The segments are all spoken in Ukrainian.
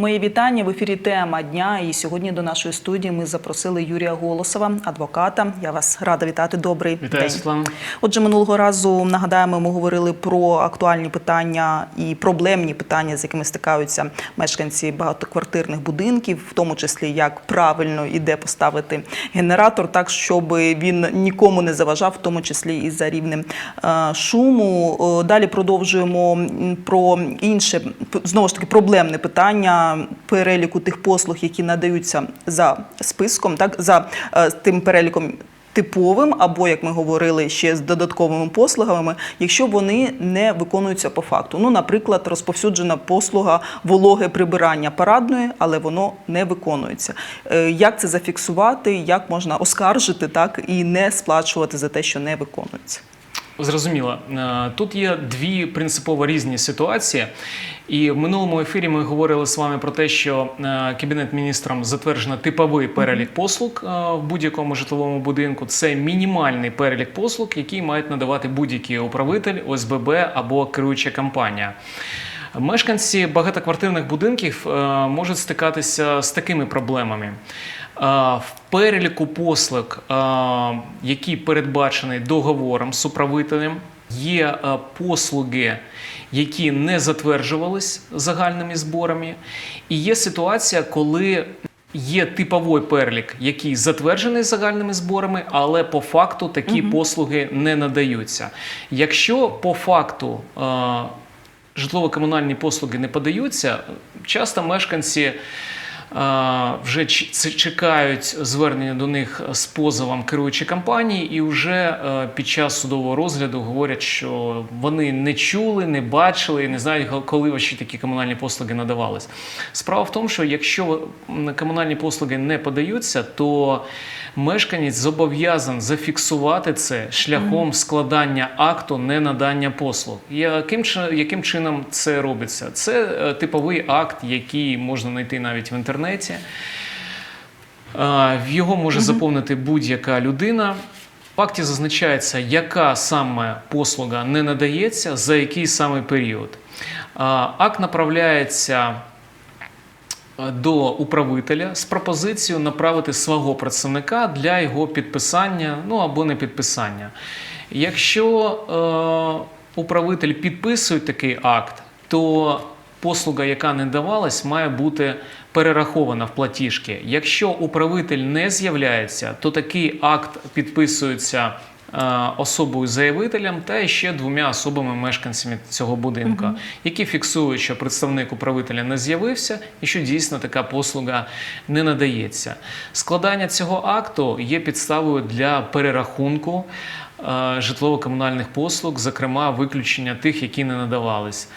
Мої вітання в ефірі тема дня. І сьогодні до нашої студії ми запросили Юрія Голосова, адвоката. Я вас рада вітати. Добрий Вітаю, день. Світлана. Отже, минулого разу нагадаємо, ми говорили про актуальні питання і проблемні питання, з якими стикаються мешканці багатоквартирних будинків, в тому числі як правильно і де поставити генератор, так щоб він нікому не заважав, в тому числі і за рівнем е, шуму. Е, Далі продовжуємо про інше знову ж таки проблемне питання переліку тих послуг, які надаються за списком, так за е, тим переліком типовим, або як ми говорили ще з додатковими послугами, якщо вони не виконуються по факту. Ну, наприклад, розповсюджена послуга вологе прибирання парадної, але воно не виконується. Е, Як це зафіксувати, як можна оскаржити так і не сплачувати за те, що не виконується? Зрозуміло. Е, Тут є дві принципово різні ситуації. І в минулому ефірі ми говорили з вами про те, що е, Кабінет міністрам затверджено типовий перелік послуг е, в будь-якому житловому будинку. Це мінімальний перелік послуг, який мають надавати будь-який управитель, ОСББ або керуюча компанія. Мешканці багатоквартирних будинків е, можуть стикатися з такими проблемами. В переліку послуг, який передбачений договором з управителем, є е, послуги, які не затверджувались загальними зборами, і є ситуація, коли Є типовий перелік, який затверджений загальними зборами, але по факту такі послуги не надаються. Якщо по факту е, житлово-комунальні послуги не подаються, часто мешканці вже чекають звернення до них з позовом керуючі компанії, і вже е, під час судового розгляду говорять, що вони не чули, не бачили і не знають, коли ваші такі комунальні послуги надавались. Справа в тому, що якщо комунальні послуги не подаються, то мешканець зобов'язаний зафіксувати це шляхом складання акту ненадання послуг. Яким, яким чином це робиться? Це е, типовий акт, який можна знайти навіть в інтернеті. Е, Його може заповнити будь-яка людина. В акті зазначається, яка саме послуга не надається, за який саме період. Акт направляється до управителя з пропозицією направити свого представника для його підписання, ну або не підписання. Якщо е, управитель підписує такий акт, то послуга, яка не давалась, має бути перерахована в платіжки. Якщо управитель не з'являється, то такий акт підписується е, особою заявителем та ще двома особами мешканцями цього будинку, які фіксують, що представник управителя не з'явився і що дійсно така послуга не надається. Складання цього акту є підставою для перерахунку е, житлово-комунальних послуг, зокрема виключення тих, які не надавались.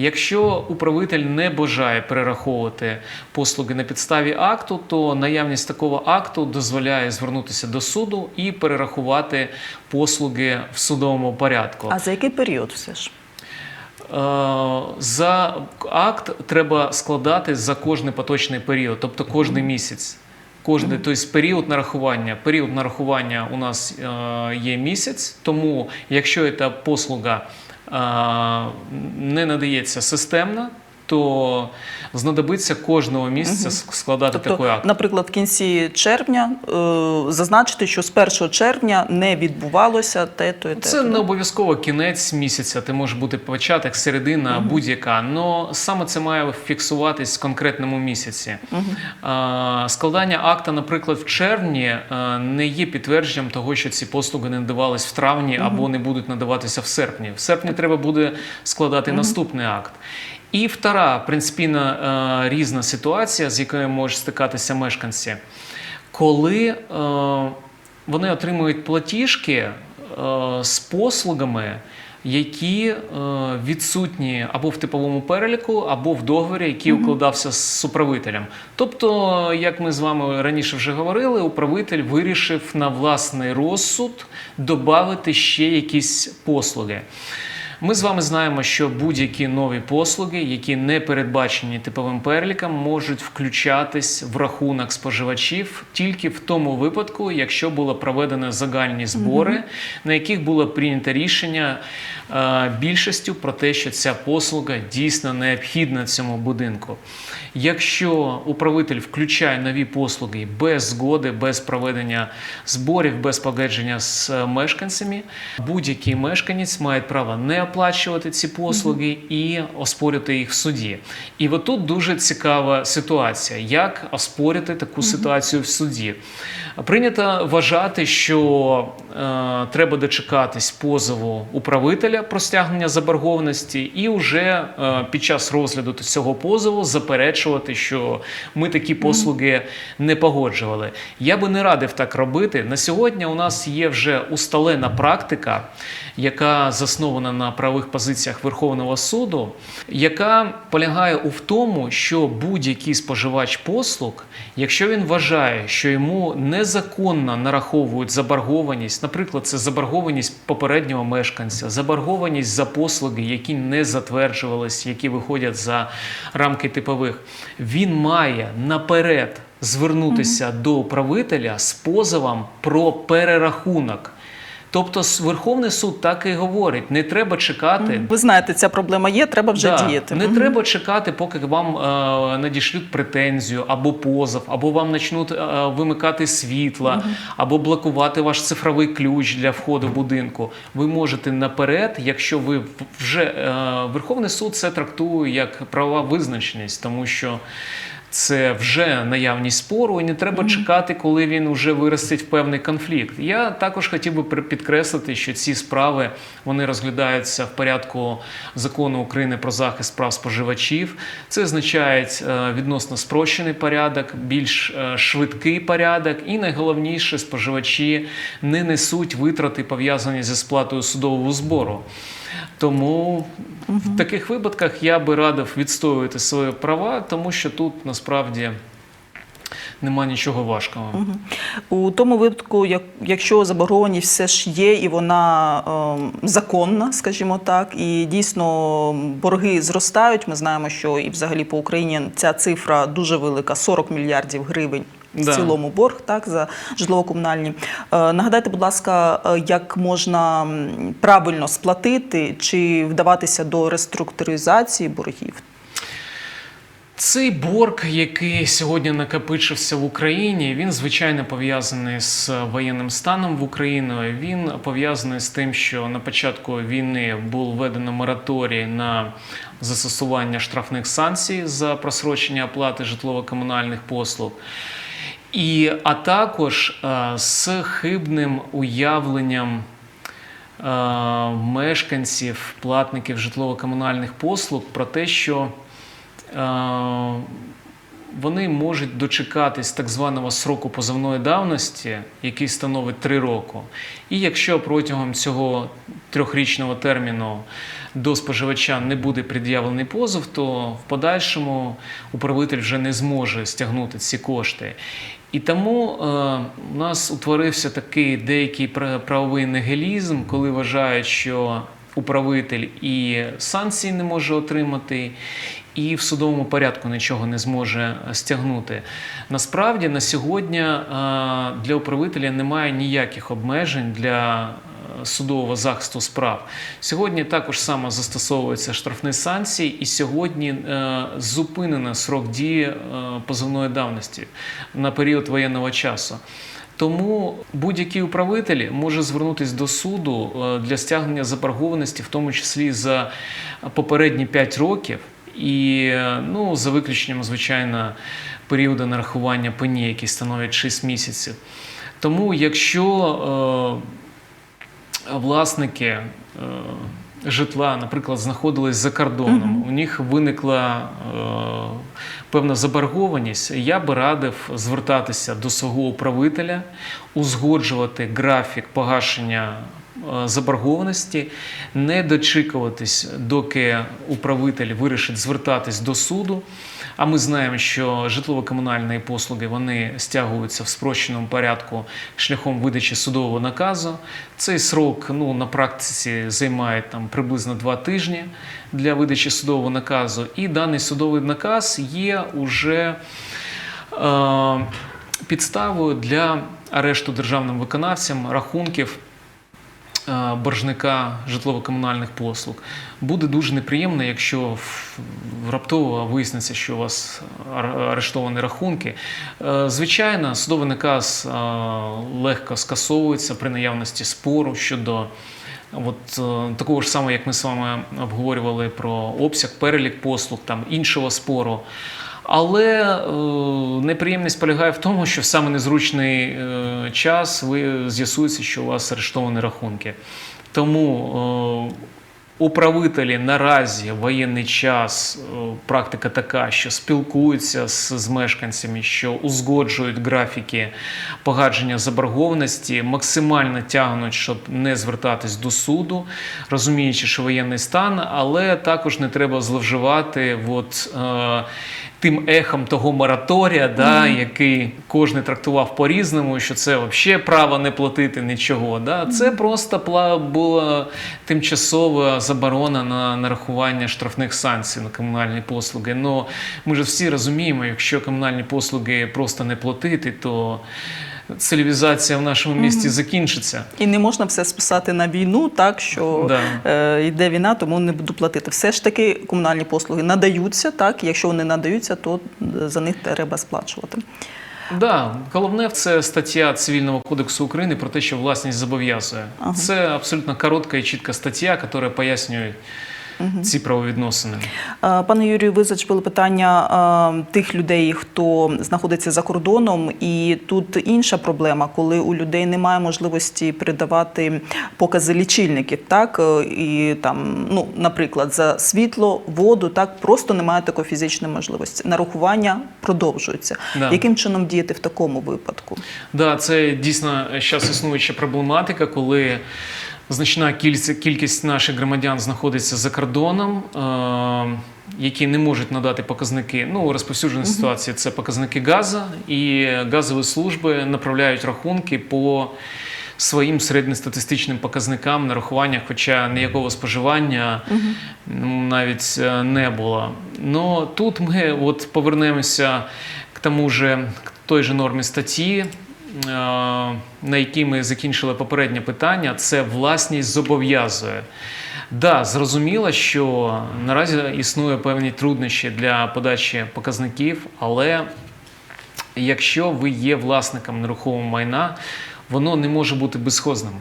Якщо управитель не бажає перераховувати послуги на підставі акту, то наявність такого акту дозволяє звернутися до суду і перерахувати послуги в судовому порядку. А за який період все ж? Е, За акт треба складати за кожний поточний період, тобто кожний місяць. Кожний тобто період нарахування. Період нарахування у нас е, є місяць, тому якщо ця послуга не надається системно, то знадобиться кожного місяця складати такий Тобто, акт. наприклад, в кінці червня е, зазначити, що з 1 червня не відбувалося те-то і те. Це не обов'язково кінець місяця, це може бути початок, середина, будь-яка. але саме це має фіксуватись в конкретному місяці. А, Складання акта, наприклад, в червні а, не є підтвердженням того, що ці послуги не надавались в травні або не будуть надаватися в серпні. В серпні треба буде складати наступний акт. І втора принципійно е, різна ситуація, з якою можуть стикатися мешканці, коли е, вони отримують платіжки е, з послугами, які відсутні або в типовому переліку, або в договорі, який укладався з управителем. Тобто, як ми з вами раніше вже говорили, управитель вирішив на власний розсуд додати ще якісь послуги. Ми з вами знаємо, що будь-які нові послуги, які не передбачені типовим переліком, можуть включатись в рахунок споживачів тільки в тому випадку, якщо було проведено загальні збори, на яких було прийнято рішення е, більшістю про те, що ця послуга дійсно необхідна цьому будинку. Якщо управитель включає нові послуги без згоди, без проведення зборів, без погодження з е, мешканцями, будь-який мешканець має право не оплачувати ці послуги і оспорити їх в суді. І от тут дуже цікава ситуація, як оспорити таку ситуацію в суді. Прийнято вважати, що е, треба дочекатись позову управителя про стягнення заборгованості, і вже е, під час розгляду цього позову заперечувати, що ми такі послуги не погоджували. Я би не радив так робити. На сьогодні у нас є вже усталена практика, яка заснована на правових позиціях Верховного суду, яка полягає у тому, що будь-який споживач послуг, якщо він вважає, що йому незаконно нараховують заборгованість, наприклад, це заборгованість попереднього мешканця, заборгованість за послуги, які не затверджувались, які виходять за рамки типових, він має наперед звернутися до управителя з позовом про перерахунок. Тобто Верховний суд так і говорить: не треба чекати. Ви знаєте, ця проблема є, треба вже Да, діяти. Не треба чекати, поки вам е, надішлють претензію або позов, або вам почнуть е, вимикати світла, або блокувати ваш цифровий ключ для входу в будинку. Ви можете наперед, якщо ви вже е, Верховний суд це трактує як правова визначеність, тому що. Це вже наявність спору, і не треба чекати, коли він вже виростить в певний конфлікт. Я також хотів би підкреслити, що ці справи вони розглядаються в порядку закону України про захист прав споживачів. Це означає е, відносно спрощений порядок, більш е, швидкий порядок, і найголовніше, споживачі не несуть витрати пов'язані зі сплатою судового збору. Тому в таких випадках я би радив відстоювати свої права, тому що тут насправді нема нічого важкого. У тому випадку, як, якщо заборгованість все ж є і вона е, законна, скажімо так, і дійсно борги зростають. Ми знаємо, що і взагалі по Україні ця цифра дуже велика 40 мільярдів гривень. В цілому борг так за житлово-комунальні. Е, нагадайте, будь ласка, е, як можна правильно сплатити чи вдаватися до реструктуризації боргів? Цей борг, який сьогодні накопичився в Україні, він звичайно пов'язаний з воєнним станом в Україні. Він пов'язаний з тим, що на початку війни був введено мораторій на застосування штрафних санкцій за просрочення оплати житлово-комунальних послуг. І, а також е, з хибним уявленням е, мешканців, платників житлово-комунальних послуг про те, що е, вони можуть дочекатись так званого сроку позовної давності, який становить 3 роки. І якщо протягом цього трьохрічного терміну до споживача не буде пред'явлений позов, то в подальшому управитель вже не зможе стягнути ці кошти. І тому е, у нас утворився такий деякий пра- правовий нігілізм, коли вважають, що управитель і санкції не може отримати, і в судовому порядку нічого не зможе стягнути. Насправді на сьогодні е, для управителя немає ніяких обмежень для е, судового захисту справ. Сьогодні також само застосовуються штрафні санкції, і сьогодні е, зупинено срок дії е, позовної давності на період воєнного часу. Тому будь-який управитель може звернутися до суду е, для стягнення заборгованості, в тому числі за попередні 5 років, і ну, за виключенням, звичайно, періоду нарахування пені, які становлять 6 місяців. Тому, якщо е, власники е, житла, наприклад, знаходились за кордоном, у них виникла е, певна заборгованість, я би радив звертатися до свого управителя, узгоджувати графік погашення е, заборгованості, не дочікуватись, доки управитель вирішить звертатись до суду. А ми знаємо, що житлово-комунальні послуги вони стягуються в спрощеному порядку шляхом видачі судового наказу. Цей срок ну, на практиці займає там, приблизно два тижні для видачі судового наказу. І даний судовий наказ є уже е, підставою для арешту державним виконавцям рахунків боржника житлово-комунальних послуг. Буде дуже неприємно, якщо раптово виясниться, що у вас арештовані рахунки. Е, Звичайно, судовий наказ е, легко скасовується при наявності спору щодо. От е, такого ж самого, як ми з вами обговорювали про обсяг, перелік послуг, там іншого спору. Але е, неприємність полягає в тому, що в саме незручний е, час ви з'ясується, що у вас арештовані рахунки. Тому е, управителі наразі в воєнний час е, практика така, що спілкуються з, з мешканцями, що узгоджують графіки погашення заборгованості, максимально тягнуть, щоб не звертатись до суду, розуміючи, що воєнний стан, але також не треба зловживати. От, е, Тим ехом того мораторія, да, який кожен трактував по-різному, що це взагалі право не платити нічого. Да. Це просто пла- була тимчасова заборона на нарахування штрафних санкцій на комунальні послуги. Ну ми ж всі розуміємо, якщо комунальні послуги просто не платити, то цивілізація в нашому місті закінчиться. І не можна все списати на війну, так що Да. е, йде війна, тому не буду платити. Все ж таки комунальні послуги надаються, так. Якщо вони надаються, то за них треба сплачувати. Да, головне це стаття Цивільного кодексу України про те, що власність зобов'язує. Ага. Це абсолютно коротка і чітка стаття, яка пояснює ці правовідносини. Е, Пане Юрію, ви зачепили питання е, тих людей, хто знаходиться за кордоном, і тут інша проблема, коли у людей немає можливості передавати покази лічильників, так е, і там, ну, наприклад, за світло, воду, так просто немає такої фізичної можливості. Нарахування продовжується. Да. Яким чином діяти в такому випадку? Да, це дійсно зараз існуюча проблематика, коли значна кількість, кількість наших громадян знаходиться за кордоном, е, які не можуть надати показники. Ну, розповсюджена ситуація це показники газу, і газові служби направляють рахунки по своїм середньостатистичним показникам нарахування, хоча ніякого споживання навіть е, не було. Ну тут ми от повернемося к тому же, к той же нормі статті. Е, На якій ми закінчили попереднє питання, це власність зобов'язує. Да, зрозуміло, що наразі існує певні труднощі для подачі показників, але якщо ви є власником нерухомого майна, воно не може бути безхозним.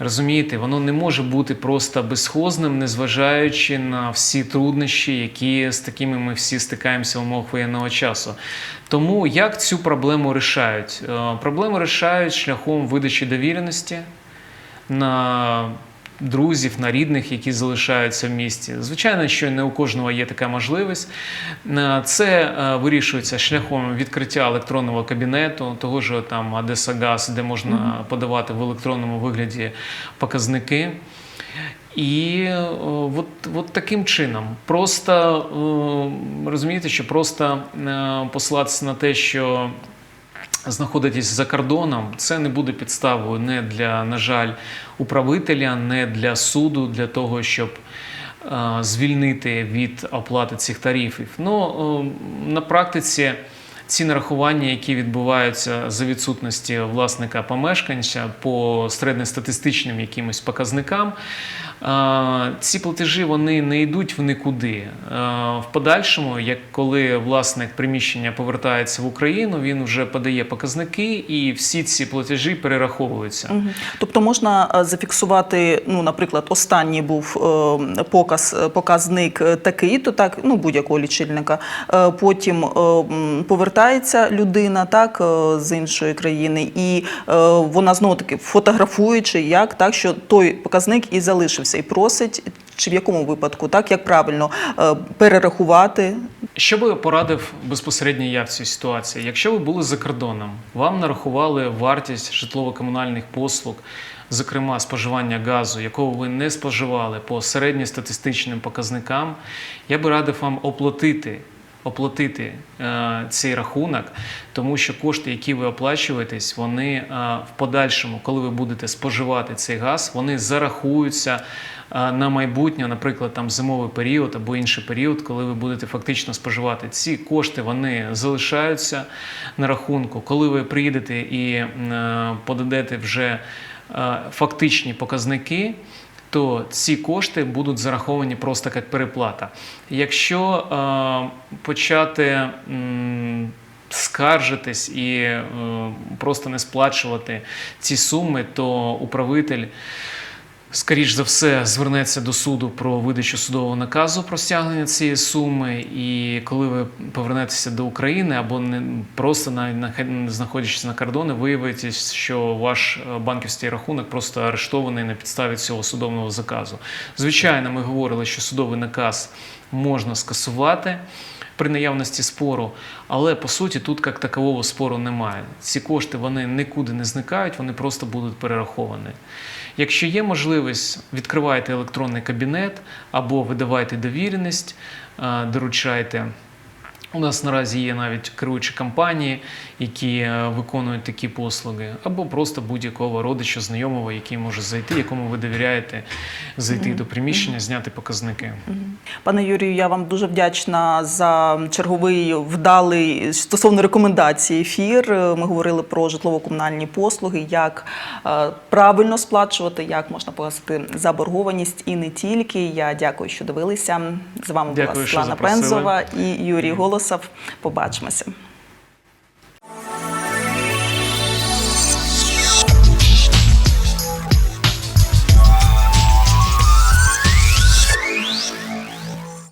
Розумієте, воно не може бути просто безхозним, незважаючи на всі труднощі, які з такими ми всі стикаємося в умовах воєнного часу. Тому як цю проблему рішають? Е, Проблему рішають шляхом видачі довіреності на друзів, на рідних, які залишаються в місті. Звичайно, що не у кожного є така можливість. Е, Це е, вирішується шляхом відкриття електронного кабінету, того ж там Одеса Газ, де можна подавати в електронному вигляді показники. І е, от, от таким чином, просто е, розумієте, що просто е, посилатися на те, що знаходитесь за кордоном, це не буде підставою не для, на жаль, управителя, не для суду, для того, щоб е, звільнити від оплати цих тарифів. Ну, е, на практиці ці нарахування, які відбуваються за відсутності власника помешканця по середньостатистичним якимось показникам, ці платежі вони не йдуть в нікуди. В подальшому, як коли власник приміщення повертається в Україну, він вже подає показники, і всі ці платежі перераховуються. Тобто можна е, зафіксувати, ну, наприклад, останній був е, показ, е, показник такий, то так, ну, будь-якого лічильника. Потім повертається людина так, з іншої країни, і вона знову таки фотографуючи, як так, що той показник і залишився, і просить, чи в якому випадку, так, як правильно е, перерахувати. Що би порадив безпосередньо я в цій ситуації? Якщо ви були за кордоном, вам нарахували вартість житлово-комунальних послуг, зокрема споживання газу, якого ви не споживали по середньостатистичним показникам, я би радив вам оплатити. Оплатити е, цей рахунок, тому що кошти, які ви оплачуєтесь, вони е, в подальшому, коли ви будете споживати цей газ, вони зарахуються е, на майбутнє, наприклад, там зимовий період або інший період, коли ви будете фактично споживати. Ці кошти вони залишаються на рахунку. Коли ви приїдете і подадете вже фактичні показники. То ці кошти будуть зараховані просто як переплата. Якщо е, почати м, скаржитись і е, просто не сплачувати ці суми, то управитель скоріш за все звернеться до суду про видачу судового наказу про стягнення цієї суми. І коли ви повернетеся до України або не просто навіть знаходячись на кордоні, виявитесь, що ваш е, банківський рахунок просто арештований на підставі цього судового заказу. Звичайно, ми говорили, що судовий наказ можна скасувати. При наявності спору, але по суті тут як такового спору немає. Ці кошти вони нікуди не зникають, вони просто будуть перераховані. Якщо є можливість, відкривайте електронний кабінет або видавайте довіреність, е, доручайте. У нас наразі є навіть керуючі компанії, які е, виконують такі послуги, або просто будь-якого родича, знайомого, який може зайти, якому ви довіряєте, зайти до приміщення, зняти показники. Пане Юрію, я вам дуже вдячна за черговий вдалий стосовно рекомендацій ефір. Ми говорили про житлово-комунальні послуги, як е, правильно сплачувати, як можна погасити заборгованість і не тільки. Я дякую, що дивилися. З вами Дякую, була що Пензова і Юрій Голосов. Побачимося.